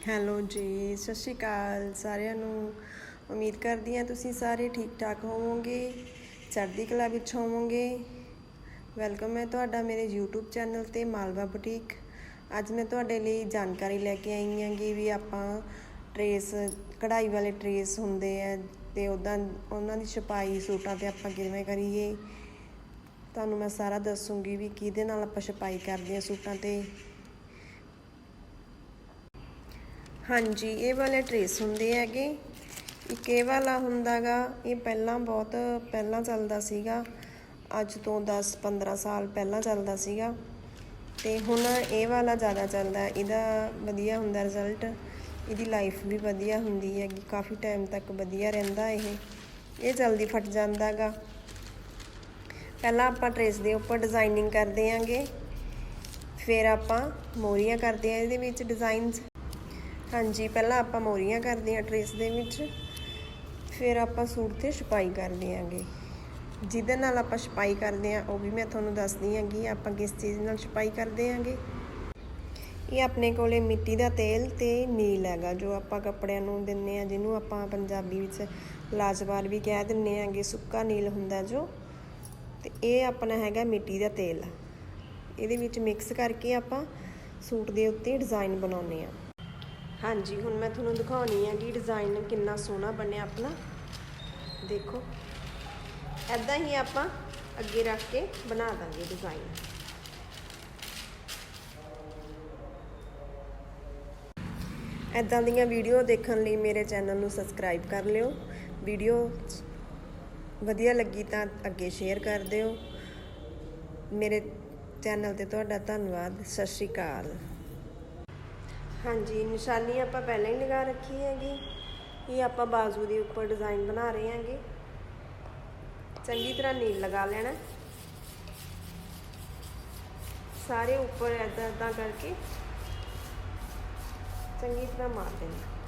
Hello ਜੀ, ਸਤਿ ਸ਼੍ਰੀ ਅਕਾਲ ਸਾਰਿਆਂ ਨੂੰ। ਉਮੀਦ ਕਰਦੀ ਹਾਂ ਤੁਸੀਂ ਸਾਰੇ ਠੀਕ ਠਾਕ ਹੋਵੋਗੇ, ਚੜ੍ਹਦੀ ਕਲਾ ਵਿੱਚ ਹੋਵੋਗੇ। ਵੈਲਕਮ ਹੈ ਤੁਹਾਡਾ ਮੇਰੇ YouTube ਚੈਨਲ ਤੇ ਮਾਲਵਾ ਬੁਟੀਕ। ਅੱਜ ਮੈਂ ਤੁਹਾਡੇ ਲਈ ਜਾਣਕਾਰੀ ਲੈ ਕੇ ਆਈ ਹਾਂ ਕਿ ਵੀ ਆਪਾਂ ਟਰੇਸ, ਕਢਾਈ ਵਾਲੇ ਟਰੇਸ ਹੁੰਦੇ ਆ ਤੇ ਉਦਾਂ ਉਹਨਾਂ ਦੀ ਛਪਾਈ ਸੂਟਾਂ ਤੇ ਆਪਾਂ ਕਿਵੇਂ ਕਰੀਏ। ਤੁਹਾਨੂੰ ਮੈਂ ਸਾਰਾ ਦੱਸੂਗੀ ਵੀ ਕਿਹਦੇ ਨਾਲ ਆਪਾਂ ਛਪਾਈ ਕਰਦੇ ਆ ਸੂਟਾਂ ਤੇ। ਹਾਂਜੀ, ਇਹ ਵਾਲੇ ਟਰੇਸ ਹੁੰਦੇ ਹੈਗੇ। ਇੱਕ ਇਹ ਵਾਲਾ ਹੁੰਦਾਗਾ, ਇਹ ਪਹਿਲਾਂ ਬਹੁਤ ਪਹਿਲਾਂ ਚੱਲਦਾ ਸੀਗਾ। ਅੱਜ ਤੋਂ 10 15 ਸਾਲ ਪਹਿਲਾਂ ਚੱਲਦਾ ਸੀਗਾ। ਤੇ ਹੁਣ ਇਹ ਵਾਲਾ ਜ਼ਿਆਦਾ ਚੱਲਦਾ, ਇਹਦਾ ਵਧੀਆ ਹੁੰਦਾ ਰਿਜ਼ਲਟ ਇਹਦੀ ਲਾਈਫ ਵੀ ਵਧੀਆ ਹੁੰਦੀ ਹੈਗੀ, ਕਾਫੀ ਟਾਈਮ ਤੱਕ ਵਧੀਆ ਰਹਿੰਦਾ ਇਹ। ਇਹ ਜਲਦੀ ਫਟ ਜਾਂਦਾਗਾ। ਪਹਿਲਾਂ ਆਪਾਂ ਟਰੇਸ ਦੇ ਉੱਪਰ ਡਿਜ਼ਾਈਨਿੰਗ ਕਰਦੇ ਆਂਗੇ। ਫਿਰ ਆਪਾਂ ਮੋਰੀਆਂ ਕਰਦੇ ਆ, ਇਹਦੇ ਵਿੱਚ ਡਿਜ਼ਾਈਨਸ ਹਾਂਜੀ, ਪਹਿਲਾਂ ਆਪਾਂ ਮੋਰੀਆਂ ਕਰਦੇ ਹਾਂ ਟ੍ਰੇਸ ਦੇ ਵਿੱਚ। ਫਿਰ ਆਪਾਂ ਸੂਟ ਤੇ ਛਪਾਈ ਕਰਦੇ ਆਂਗੇ ਜਿਹਦੇ ਨਾਲ ਆਪਾਂ ਛਪਾਈ ਕਰਦੇ ਆ ਉਹ ਵੀ ਮੈਂ ਤੁਹਾਨੂੰ ਦੱਸਦੀ ਆਂਗੀ ਆਪਾਂ ਕਿਸ ਚੀਜ਼ ਨਾਲ ਛਪਾਈ ਕਰਦੇ ਆਂਗੇ ਇਹ ਆਪਣੇ ਕੋਲੇ ਮਿੱਟੀ ਦਾ ਤੇਲ ਤੇ ਨੀਲ ਹੈਗਾ, ਜੋ ਆਪਾਂ ਕੱਪੜਿਆਂ ਨੂੰ ਦਿੰਨੇ ਆ ਜਿਹਨੂੰ ਆਪਾਂ ਪੰਜਾਬੀ ਵਿੱਚ ਲਾਜਵਾਰ ਵੀ ਕਹਿ ਦਿੰਨੇ ਆਂਗੇ ਸੁੱਕਾ ਨੀਲ ਹੁੰਦਾ ਜੋ। ਤੇ ਇਹ ਆਪਣਾ ਹੈਗਾ ਮਿੱਟੀ ਦਾ ਤੇਲ। ਇਹਦੇ ਵਿੱਚ ਮਿਕਸ ਕਰਕੇ ਆਪਾਂ ਸੂਟ ਦੇ ਉੱਤੇ ਡਿਜ਼ਾਈਨ ਬਣਾਉਨੇ ਆ ਹਾਂਜੀ, ਹੁਣ ਮੈਂ ਤੁਹਾਨੂੰ ਦਿਖਾਉਣੀ ਹੈ ਕਿ ਡਿਜ਼ਾਈਨ ਕਿੰਨਾ ਸੋਹਣਾ ਬਣਿਆ ਆਪਣਾ। ਦੇਖੋ ਐਦਾਂ ਹੀ ਆਪਾਂ ਅੱਗੇ ਰੱਖ ਕੇ ਬਣਾ ਦਾਂਗੇ ਡਿਜ਼ਾਈਨ ਐਦਾਂ ਦੀਆਂ ਵੀਡੀਓ ਦੇਖਣ ਲਈ ਮੇਰੇ ਚੈਨਲ ਨੂੰ ਸਬਸਕ੍ਰਾਈਬ ਕਰ ਲਿਓ। ਵੀਡੀਓ ਵਧੀਆ ਲੱਗੀ ਤਾਂ ਅੱਗੇ ਸ਼ੇਅਰ ਕਰ ਦਿਓ। ਮੇਰੇ ਚੈਨਲ ਤੇ ਤੁਹਾਡਾ ਧੰਨਵਾਦ। ਸਤਿ ਸ਼੍ਰੀ ਅਕਾਲ। ਹਾਂਜੀ, ਨਿਸ਼ਾਨੀ ਆਪਾਂ ਪਹਿਲਾਂ ਹੀ ਲਗਾ ਰੱਖੀ ਹੈਗੀ। ਇਹ ਆਪਾਂ ਬਾਜ਼ੂ ਦੇ ਉੱਪਰ ਡਿਜ਼ਾਈਨ ਬਣਾ ਰਹੇ ਹਾਂਗੇ। ਚੰਗੀ ਤਰ੍ਹਾਂ ਨੀਲ ਲਗਾ ਲੈਣਾ। ਸਾਰੇ ਉੱਪਰ ਐਦਾਂ ਐਦਾਂ ਕਰਕੇ ਚੰਗੀ ਤਰ੍ਹਾਂ ਮਾਰ ਦੇਣਾ।